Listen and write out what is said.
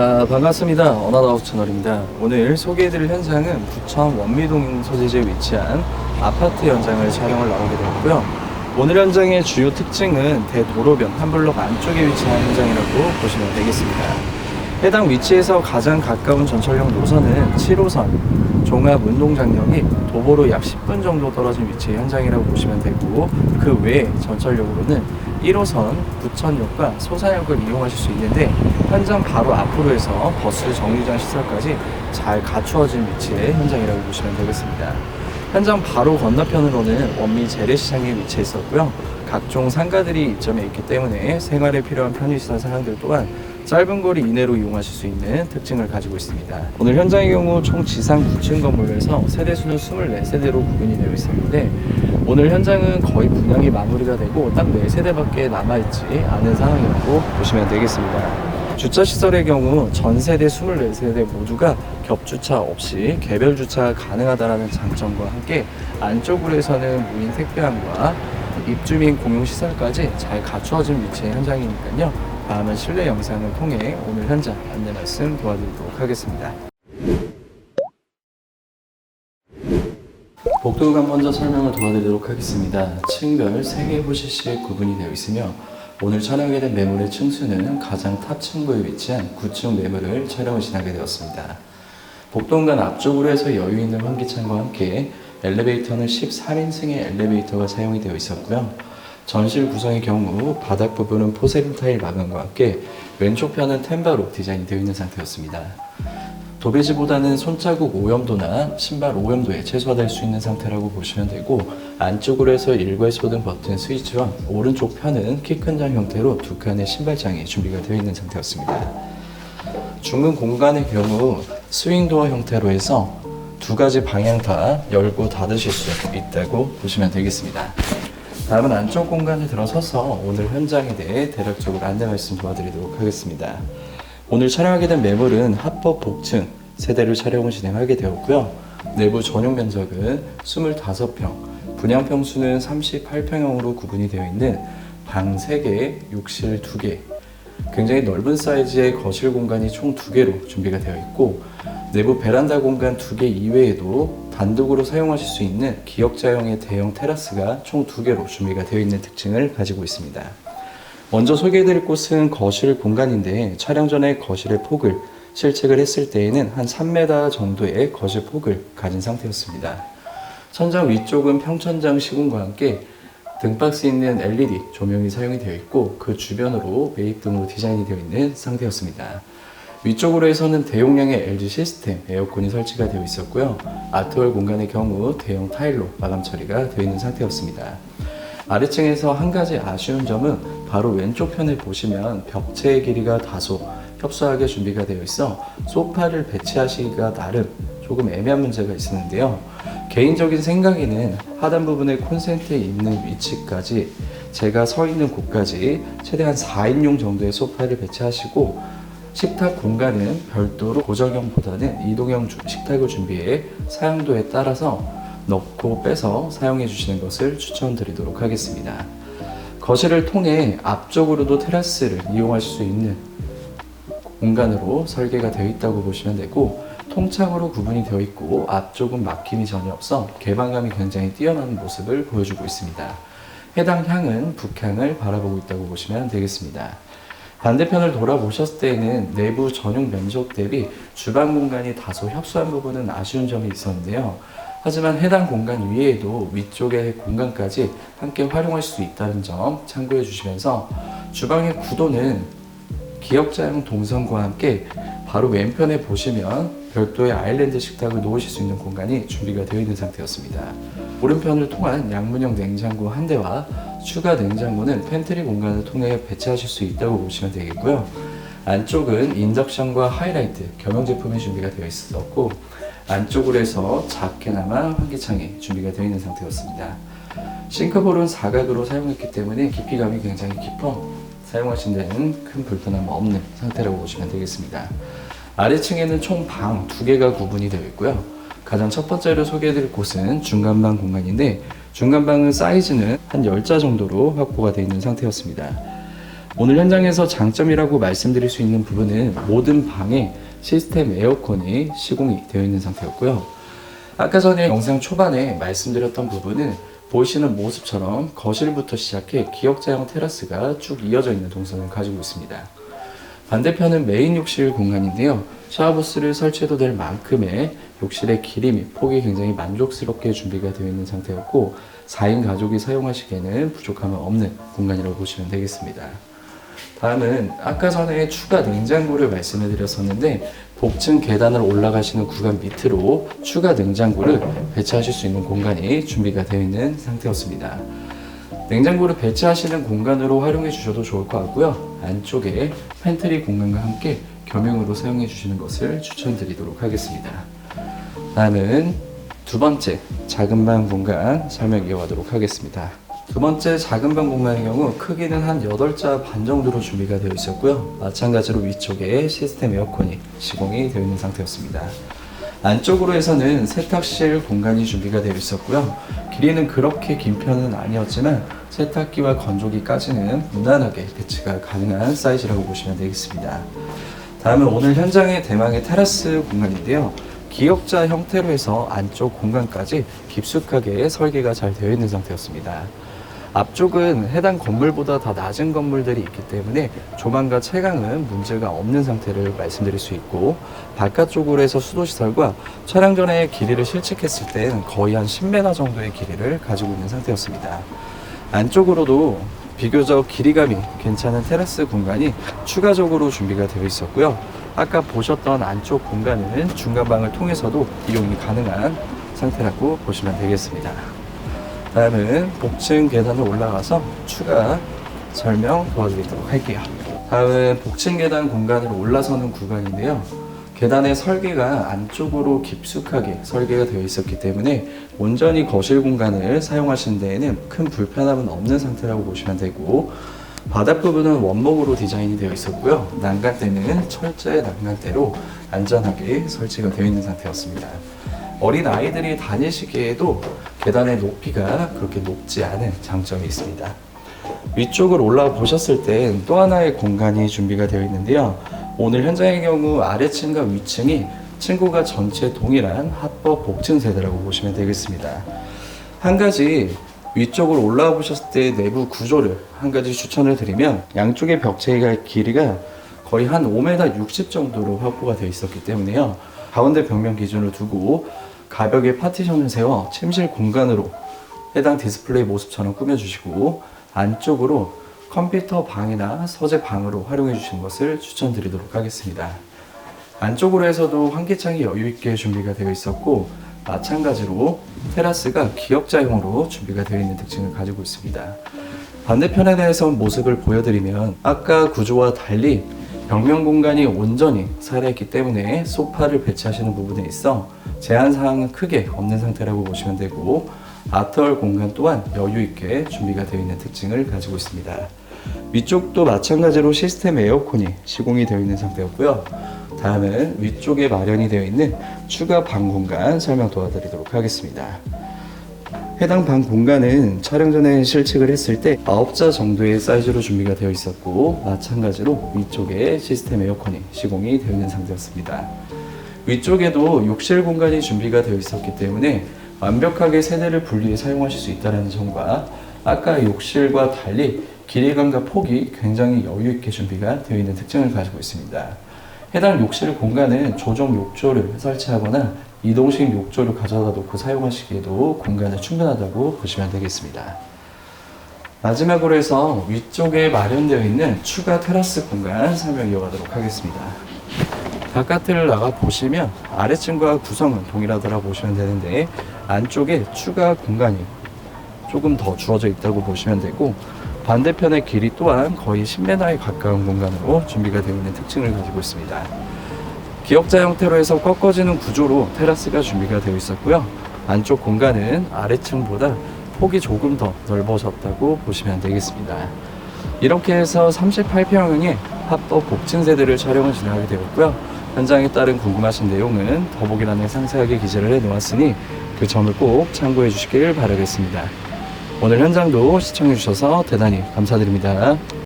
자 반갑습니다. 어나다우스 채널입니다. 오늘 소개해드릴 현장은 부천 원미동 소재지에 위치한 아파트 현장을 촬영을 나오게 되었고요. 오늘 현장의 주요 특징은 대도로변 한 블록 안쪽에 위치한 현장이라고 보시면 되겠습니다 해당 위치에서 가장 가까운 전철역 노선은 7호선 종합운동장역이 도보로 약 10분 정도 떨어진 위치의 현장이라고 보시면 되고 그 외에 전철역으로는 1호선 부천역과 소사역을 이용하실 수 있는데 현장 바로 앞으로 해서 버스 정류장 시설까지 잘 갖추어진 위치의 현장이라고 보시면 되겠습니다. 현장 바로 건너편으로는 원미 재래시장에 위치해 있었고요. 각종 상가들이 입점해 있기 때문에 생활에 필요한 편의시설 상황들 또한 짧은 거리 이내로 이용하실 수 있는 특징을 가지고 있습니다. 오늘 현장의 경우 총 지상 9층 건물에서 세대수는 24세대로 구분이 되어 있었는데 오늘 현장은 거의 분양이 마무리가 되고 딱 4세대밖에 남아있지 않은 상황이라고 보시면 되겠습니다. 주차 시설의 경우 전 세대 24세대 모두가 겹주차 없이 개별 주차가 가능하다는 장점과 함께 안쪽으로 해서는 무인 택배함과 입주민 공용 시설까지 잘 갖추어진 위치의 현장이니까요. 다음은 실내 영상을 통해 오늘 현장 안내 말씀 도와드리도록 하겠습니다. 복도관 먼저 설명을 도와드리도록 하겠습니다. 층별 3개 호실씩 구분이 되어 있으며 오늘 촬영하게 된 매물의 층수는 가장 탑 층부에 위치한 9층 매물을 촬영을 진하게 되었습니다. 복도관 앞쪽으로 해서 여유 있는 환기창과 함께 엘리베이터는 13인승의 엘리베이터가 사용이 되어 있었고요. 전실 구성의 경우 바닥 부분은 포세린 타일 마감과 함께 왼쪽 편은 템바로 디자인이 되어 있는 상태였습니다. 도배지보다는 손자국 오염도나 신발 오염도에 최소화될 수 있는 상태라고 보시면 되고 안쪽으로 해서 일괄 소 등 버튼 스위치와 오른쪽 편은 키 큰 장 형태로 두 칸의 신발장이 준비가 되어 있는 상태였습니다. 중근 공간의 경우 스윙도어 형태로 해서 두 가지 방향 다 열고 닫으실 수 있다고 보시면 되겠습니다. 다음은 안쪽 공간에 들어서서 오늘 현장에 대해 대략적으로 안내 말씀 도와드리도록 하겠습니다. 오늘 촬영하게 된 매물은 합법 복층 세대를 촬영을 진행하게 되었고요. 내부 전용 면적은 25평, 분양 평수는 38평형으로 구분이 되어 있는 방 3개, 욕실 2개, 굉장히 넓은 사이즈의 거실 공간이 총 2개로 준비가 되어 있고 내부 베란다 공간 2개 이외에도 단독으로 사용하실 수 있는 기역자형의 대형 테라스가 총 2개로 준비가 되어 있는 특징을 가지고 있습니다. 먼저 소개해드릴 곳은 거실 공간인데 촬영 전에 거실의 폭을 실측을 했을 때에는 한 3m 정도의 거실 폭을 가진 상태였습니다. 천장 위쪽은 평천장 시공과 함께 등박스 있는 LED 조명이 사용이 되어 있고 그 주변으로 매입등으로 디자인이 되어 있는 상태였습니다. 위쪽으로 해서는 대용량의 LG 시스템 에어컨이 설치가 되어 있었고요. 아트월 공간의 경우 대형 타일로 마감 처리가 되어 있는 상태였습니다. 아래층에서 한 가지 아쉬운 점은 바로 왼쪽 편에 보시면 벽체의 길이가 다소 협소하게 준비가 되어 있어 소파를 배치하시기가 나름 조금 애매한 문제가 있었는데요. 개인적인 생각에는 하단 부분의 콘센트에 있는 위치까지 제가 서 있는 곳까지 최대한 4인용 정도의 소파를 배치하시고 식탁 공간은 별도로 고정형보다는 이동형 주- 식탁을 준비해 사용도에 따라서 넣고 빼서 사용해 주시는 것을 추천드리도록 하겠습니다. 거실을 통해 앞쪽으로도 테라스를 이용하실 수 있는 공간으로 설계가 되어 있다고 보시면 되고 통창으로 구분이 되어 있고 앞쪽은 막힘이 전혀 없어 개방감이 굉장히 뛰어난 모습을 보여주고 있습니다. 해당 향은 북향을 바라보고 있다고 보시면 되겠습니다. 반대편을 돌아보셨을 때에는 내부 전용 면적 대비 주방 공간이 다소 협소한 부분은 아쉬운 점이 있었는데요. 하지만 해당 공간 위에도 위쪽의 공간까지 함께 활용할 수 있다는 점 참고해 주시면서 주방의 구도는 기역자형 동선과 함께 바로 왼편에 보시면 별도의 아일랜드 식탁을 놓으실 수 있는 공간이 준비가 되어 있는 상태였습니다. 오른편을 통한 양문형 냉장고 한 대와 추가 냉장고는 팬트리 공간을 통해 배치하실 수 있다고 보시면 되겠고요. 안쪽은 인덕션과 하이라이트 겸용 제품이 준비가 되어 있었고 안쪽으로 해서 작게나마 환기창이 준비가 되어 있는 상태였습니다. 싱크볼은 사각으로 사용했기 때문에 깊이감이 굉장히 깊어 사용하신 데는 큰 불편함 없는 상태라고 보시면 되겠습니다. 아래층에는 총 방 두 개가 구분이 되어 있고요. 가장 첫 번째로 소개해드릴 곳은 중간방 공간인데 중간방은 사이즈는 한 10자 정도로 확보가 되어 있는 상태였습니다. 오늘 현장에서 장점이라고 말씀드릴 수 있는 부분은 모든 방에 시스템 에어컨이 시공이 되어 있는 상태였고요. 아까 전에 영상 초반에 말씀드렸던 부분은 보시는 모습처럼 거실부터 시작해 기역자형 테라스가 쭉 이어져 있는 동선을 가지고 있습니다. 반대편은 메인 욕실 공간인데요. 샤워부스를 설치해도 될 만큼의 욕실의 길이 및 폭이 굉장히 만족스럽게 준비가 되어 있는 상태였고 4인 가족이 사용하시기에는 부족함은 없는 공간이라고 보시면 되겠습니다. 다음은 아까 전에 추가 냉장고를 말씀해 드렸었는데 복층 계단을 올라가시는 구간 밑으로 추가 냉장고를 배치하실 수 있는 공간이 준비가 되어 있는 상태였습니다. 냉장고를 배치하시는 공간으로 활용해 주셔도 좋을 것 같고요. 안쪽에 팬트리 공간과 함께 겸용으로 사용해 주시는 것을 추천드리도록 하겠습니다. 다음은 두 번째 작은 방 공간 설명 이어가도록 하겠습니다. 두 번째 작은 방 공간의 경우 크기는 한 8자 반 정도로 준비가 되어 있었고요. 마찬가지로 위쪽에 시스템 에어컨이 시공이 되어 있는 상태였습니다. 안쪽으로 해서는 세탁실 공간이 준비가 되어 있었고요. 길이는 그렇게 긴 편은 아니었지만 세탁기와 건조기까지는 무난하게 배치가 가능한 사이즈라고 보시면 되겠습니다. 다음은 오늘 현장의 대망의 테라스 공간인데요. 기역자 형태로 해서 안쪽 공간까지 깊숙하게 설계가 잘 되어 있는 상태였습니다. 앞쪽은 해당 건물보다 더 낮은 건물들이 있기 때문에 조망과 채광은 문제가 없는 상태를 말씀드릴 수 있고 바깥쪽으로 해서 수도시설과 촬영 전에 길이를 실측했을 때는 거의 한 10m 정도의 길이를 가지고 있는 상태였습니다. 안쪽으로도 비교적 길이감이 괜찮은 테라스 공간이 추가적으로 준비가 되어 있었고요. 아까 보셨던 안쪽 공간은 중간방을 통해서도 이용이 가능한 상태라고 보시면 되겠습니다. 다음은 복층 계단을 올라가서 추가 설명 도와드리도록 할게요. 다음은 복층 계단 공간으로 올라서는 구간인데요. 계단의 설계가 안쪽으로 깊숙하게 설계가 되어 있었기 때문에 온전히 거실 공간을 사용하시는 데에는 큰 불편함은 없는 상태라고 보시면 되고 바닥 부분은 원목으로 디자인이 되어 있었고요. 난간대는 철제 난간대로 안전하게 설치가 되어 있는 상태였습니다. 어린 아이들이 다니시기에도 계단의 높이가 그렇게 높지 않은 장점이 있습니다. 위쪽을 올라와 보셨을 때또 하나의 공간이 준비가 되어 있는데요. 오늘 현장의 경우 아래층과 위층이 층고가 전체 동일한 합법 복층 세대라고 보시면 되겠습니다. 한 가지 위쪽으로 올라와 보셨을 때 내부 구조를 한 가지 추천을 드리면 양쪽의 벽체의 길이가 거의 한 5m 60 정도로 확보가 되어 있었기 때문에요. 가운데 벽면 기준으로 두고 가벽에 파티션을 세워 침실 공간으로 해당 디스플레이 모습처럼 꾸며주시고 안쪽으로 컴퓨터 방이나 서재 방으로 활용해 주시는 것을 추천드리도록 하겠습니다. 안쪽으로 해서도 환기창이 여유 있게 준비가 되어 있었고 마찬가지로 테라스가 기역자형으로 준비가 되어 있는 특징을 가지고 있습니다. 반대편에 대해서 모습을 보여드리면 아까 구조와 달리 벽면 공간이 온전히 살아있기 때문에 소파를 배치하시는 부분에 있어 제한 사항은 크게 없는 상태라고 보시면 되고 아트월 공간 또한 여유 있게 준비가 되어 있는 특징을 가지고 있습니다. 위쪽도 마찬가지로 시스템 에어컨이 시공이 되어 있는 상태였고요. 다음은 위쪽에 마련이 되어 있는 추가 방 공간 설명 도와드리도록 하겠습니다. 해당 방 공간은 촬영 전에 실측을 했을 때 9자 정도의 사이즈로 준비가 되어 있었고 마찬가지로 위쪽에 시스템 에어컨이 시공이 되어 있는 상태였습니다. 위쪽에도 욕실 공간이 준비가 되어 있었기 때문에 완벽하게 세대를 분리해 사용하실 수 있다는 점과 아까 욕실과 달리 길이감과 폭이 굉장히 여유 있게 준비가 되어 있는 특징을 가지고 있습니다. 해당 욕실 공간은 조정 욕조를 설치하거나 이동식 욕조를 가져다 놓고 사용하시기에도 공간이 충분하다고 보시면 되겠습니다. 마지막으로 해서 위쪽에 마련되어 있는 추가 테라스 공간 설명 이어가도록 하겠습니다. 바깥을 나가 보시면 아래층과 구성은 동일하더라 보시면 되는데 안쪽에 추가 공간이 조금 더 주어져 있다고 보시면 되고 반대편의 길이 또한 거의 10m에 가까운 공간으로 준비가 되어 있는 특징을 가지고 있습니다. 기역자 형태로 해서 꺾어지는 구조로 테라스가 준비가 되어 있었고요. 안쪽 공간은 아래층보다 폭이 조금 더 넓어졌다고 보시면 되겠습니다. 이렇게 해서 38평형의 합법 복층 세대를 촬영을 진행하게 되었고요. 현장에 따른 궁금하신 내용은 더보기란에 상세하게 기재를 해 놓았으니 그 점을 꼭 참고해 주시길 바라겠습니다. 오늘 현장도 시청해 주셔서 대단히 감사드립니다.